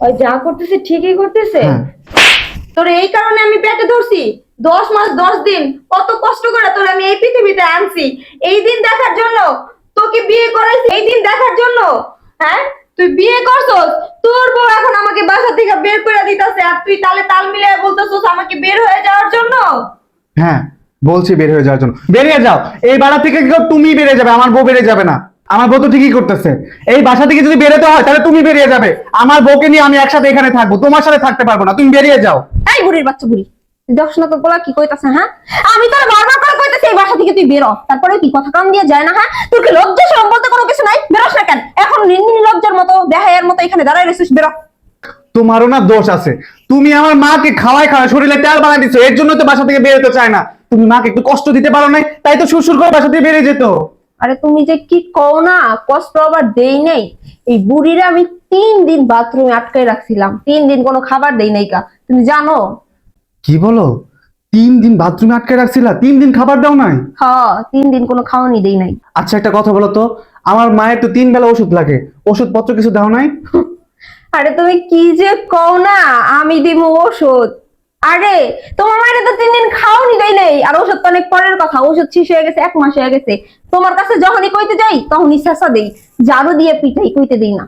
ওই যা করতেছে ঠিকই করতেছে? হ্যাঁ। তোর এই কারণে আমি পেটে ধরছি। দশ মাস দশ দিন। কত কষ্ট করে তোর আমি এই পৃথিবীতে আনছি। এই দিন দেখার জন্য তোকে বিয়ে করাইছি এই দিন দেখার জন্য। হ্যাঁ? তুই বিয়ে করছস তোর বউ এখন আমাকে বাসা থেকে বের করে দিতেছে আর তুই তালে তাল মিলিয়ে বলতেছস আমাকে বের হয়ে যাওয়ার জন্য? হ্যাঁ বলছি বের হয়ে যাওয়ার জন্য। বেরিয়ে যাও। এই বাড়া থেকে তুমি বেরিয়ে যাবে আমার বউ বেরিয়ে যাবে না। আমার বউ তো ঠিকই করতেছে। এই বাসা থেকে যদি বেরোতে হয় তাহলে তুমি বেরিয়ে যাবে। আমার বউকে নিয়ে আমি একসাথে এখানে থাকব। তোমার সাথে থাকতে পারব না। তুমি বেরিয়ে যাও। এই বুড়ির বাচ্চা বুড়ি দেখছ না তোর পোলা কি কইতাছে হ্যাঁ? আমি তোর বারবার করে কইতাছি এই বাসা থেকে তুই বেরো তারপরে কি কথা কান দিয়ে যায় না হ্যাঁ? তোর কি লজ্জা শরম বলতে কোনো কিছু নাই? বেরোস না কেন? এখন লজ্জার মতো মতো এখানে দাঁড়ায় বেরো তোমারও না দোষ আছে। তুমি আমার মাকে খাওয়াই খাওয়াই শরীরে তেল বানাই দিচ্ছ এর জন্য তো বাসা থেকে বেরোতে চায় না। তুমি মাকে একটু কষ্ট দিতে পারো না তাই তো শ্বশুর করে বাসা থেকে বেরিয়ে যেত। আরে তুমি যে কি কও না কষ্ট আবার দেই নেই। এই বুড়িরে আমি তিন দিন বাথরুমে আটকাই রাখছিলাম তিন দিন কোনো খাবার দেই নাই কা তুমি জানো? কি বলো? তিন দিন বাথরুমে আটকে রাখছিলা তিন দিন খাবার দাও নাই? হ তিন দিন কোনো খাওয়ানি দেই নাই। আচ্ছা একটা কথা বলো তো আমার মায়ের তো তিন বেলা ওষুধ লাগে ওষুধ পত্র কিছু দাও নাই? আরে তুমি কি যে কও না আমি দিব ওষুধ। আরে তোমার মায়ের তো তিন দিন খাওনি নেই আর ওষুধ অনেক পরের কথা ওষুধ শেষ হয়ে গেছে, এক মাস হয়ে গেছে। তোমার কাছে যখনই কইতে যাই, তখনই শেষা দেই। ঝাড়ু দিয়ে পিঠাই কইতে দিই না।